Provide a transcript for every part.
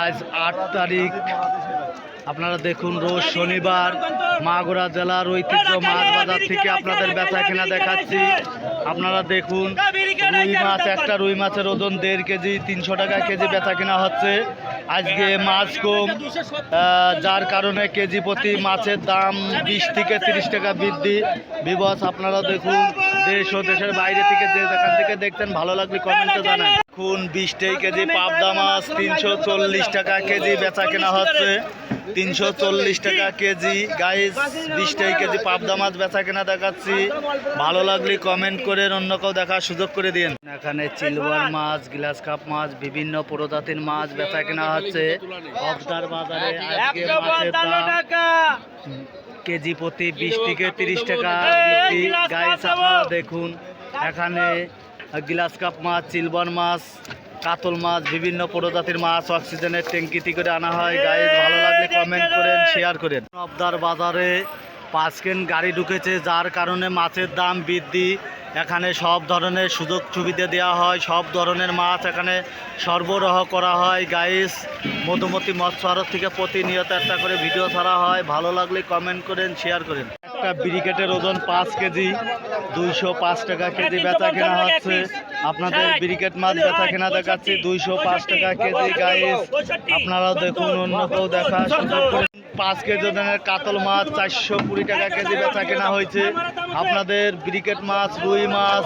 আজ আট তারিখ। আপনারা দেখুন রোজ শনিবার মাগুরা জেলার ঐতিহ্য মাছ বাজার থেকে আপনাদের বেচা কেনা দেখাচ্ছি। আপনারা দেখুন রুই মাছ একটা রুই মাছের ওজন দেড় কেজি তিনশো টাকা কেজি বেচা কেনা হচ্ছে। আজকে মাছ কম যার কারণে কেজি প্রতি মাছের দাম বিশ থেকে তিরিশ টাকা বৃদ্ধি। বিবস আপনারা দেখুন দেশ ও দেশের বাইরে থেকে যে যেখান থেকে দেখতেন ভালো লাগলে কমেন্টে জানান। এখন বিশ টাকা কেজি পাবদা মাছ তিনশো চল্লিশ টাকা কেজি বেচা কেনা হচ্ছে। তিনশো চল্লিশ টাকা কেজি। গাইস বিশ টাকা কেজি পাবদা মাছ বেচা কেনা দেখাচ্ছি। ভালো লাগলে কমেন্ট করে অন্য কেউ দেখার সুযোগ করে দিন। এখানে চিলবার মাছ গ্লাস কাপ মাছ বিভিন্ন প্রজাতির মাছ বেচা কেনা হচ্ছে। অবদার বাজারে আজকে মাছের দাম কেজি প্রতি বিশ থেকে তিরিশ টাকা গাইস আপনারা দেখুন এখানে গ্লাস কাপ মাছ সিলভার মাছ কাতল মাছ বিভিন্ন প্রজাতির মাছ অক্সিজেনের ট্যাঙ্কিতে করে আনা হয়। গাইস ভালো লাগলে কমেন্ট করেন শেয়ার করেন। অবদার বাজারে পাঁচ কেন গাড়ি ঢুকেছে যার কারণে মাছের দাম বৃদ্ধি। এখানে সব ধরনের সুযোগ সুবিধা দেওয়া হয় সব ধরনের মাছ এখানে সরবরাহ করা হয়। গাইস মধুমতি মৎস্য থেকে প্রতিনিয়ত একটা করে ভিডিও ছাড়া হয়। ভালো লাগলে কমেন্ট করেন শেয়ার করেন। একটা ব্রিকেটের ওজন পাঁচ কেজি দুইশো পাঁচ টাকা কেজি বেচা কেনা হচ্ছে। আপনাদের ব্রিকেট মাছ বেচা কেনা দেখাচ্ছি দুইশো পাঁচ টাকা কেজি গাইস আপনারাও দেখুন অন্য কেউ দেখা পাঁচ কেজি ওজনের কাতল মাছ, চারশো কুড়ি টাকা কেজি বেচা কেনা হয়েছে। আপনাদের ব্রিকেট মাছ, রুই মাছ,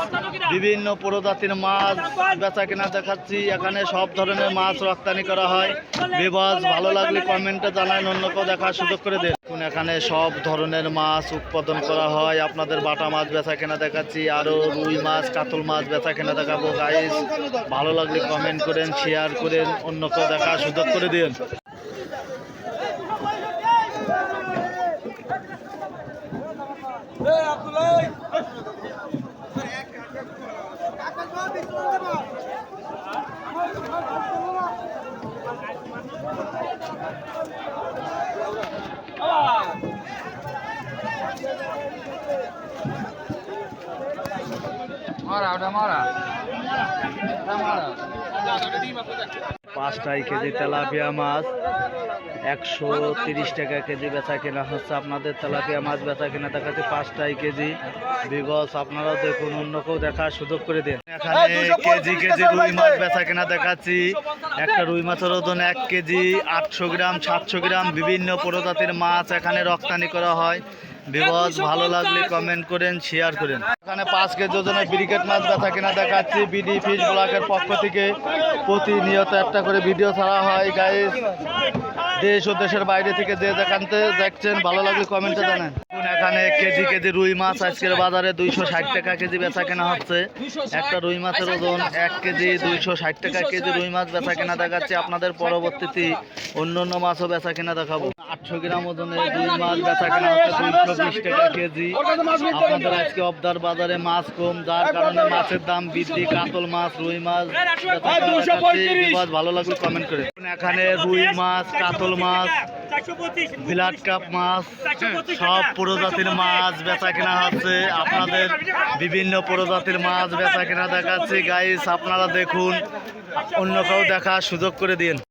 বিভিন্ন প্রজাতির মাছ বেচা কেনা দেখাচ্ছি। এখানে সব ধরনের মাছ রপ্তানি করা হয়। বিবাস ভালো লাগলে কমেন্টে জানান অন্য কেউ দেখার সুযোগ করে দেন। এখন এখানে সব ধরনের মাছ উৎপাদন করা হয়। আপনাদের বাটা মাছ বেচা কেনা দেখাচ্ছি আরও রুই মাছ, কাতল মাছ বেচা কেনা দেখাবো। গাইস ভালো লাগলে কমেন্ট করেন শেয়ার করেন অন্য কেউ দেখার সুযোগ করে দিন। মারা ওটা মারা মারা পাঁচটাই কেজি তেলাপিয়া মাছ একশো তিরিশ টাকা কেজি বেচা কেনা হচ্ছে আপনাদের তেলাপিয়া মাছ বেচা কেনা দেখাচ্ছে পাঁচটাই কেজি। বিগস আপনারাও দেখুন অন্য কেউ দেখার সুযোগ করে দিন। এখানে কেজি কেজি রুই মাছ বেচা কেনা দেখাচ্ছি। একটা রুই মাছের ওজন এক কেজি আটশো গ্রাম সাতশো গ্রাম বিভিন্ন প্রজাতির মাছ এখানে রপ্তানি করা হয়। বিবস ভালো লাগলে কমেন্ট করেন শেয়ার করেন। এখানে পাঁচ কেজি ওজনের ব্রিকেট মাছ ব্যথা কেনা দেখাচ্ছি। বিডি ফিশ ব্লকের পক্ষ থেকে প্রতিনিয়ত একটা করে ভিডিও ছাড়া হয় গাইস দেশ ও দেশের বাইরে থেকে যে দেখানতে দেখছেন, ভালো লাগলে কমেন্টে জানান। এখন কেজি কেজি রুই মাছ আজকের বাজারে দুইশো ষাট টাকা কেজি বেচা কেনা হচ্ছে। একটা রুই মাছের ওজন এক কেজি দুইশো ষাট টাকা কেজি রুই মাছ বেচা কেনা দেখাচ্ছে। আপনাদের পরবর্তীতে অন্য অন্য মাছও বেচা কেনা দেখাবো। আটশো গ্রাম ওজনের রুই মাছ বেচা কেনা হচ্ছে দুইশো বিশ টাকা কেজি। আপনাদের আজকে অবদার বাজারে মাছ কম, যার কারণে মাছের দাম বৃদ্ধি, কাতল মাছ, রুই মাছ ভালো লাগলে কমেন্ট করে। এখানে রুই মাছ, কাতল মাছ বিলাট কাপ মাছ সব প্রজাতির মাছ বেচা কেনা হচ্ছে। আপনাদের বিভিন্ন প্রজাতির মাছ বেচা কেনা দেখাচ্ছি। গাইস আপনারা দেখুন অন্য কেউ দেখার সুযোগ করে দিন।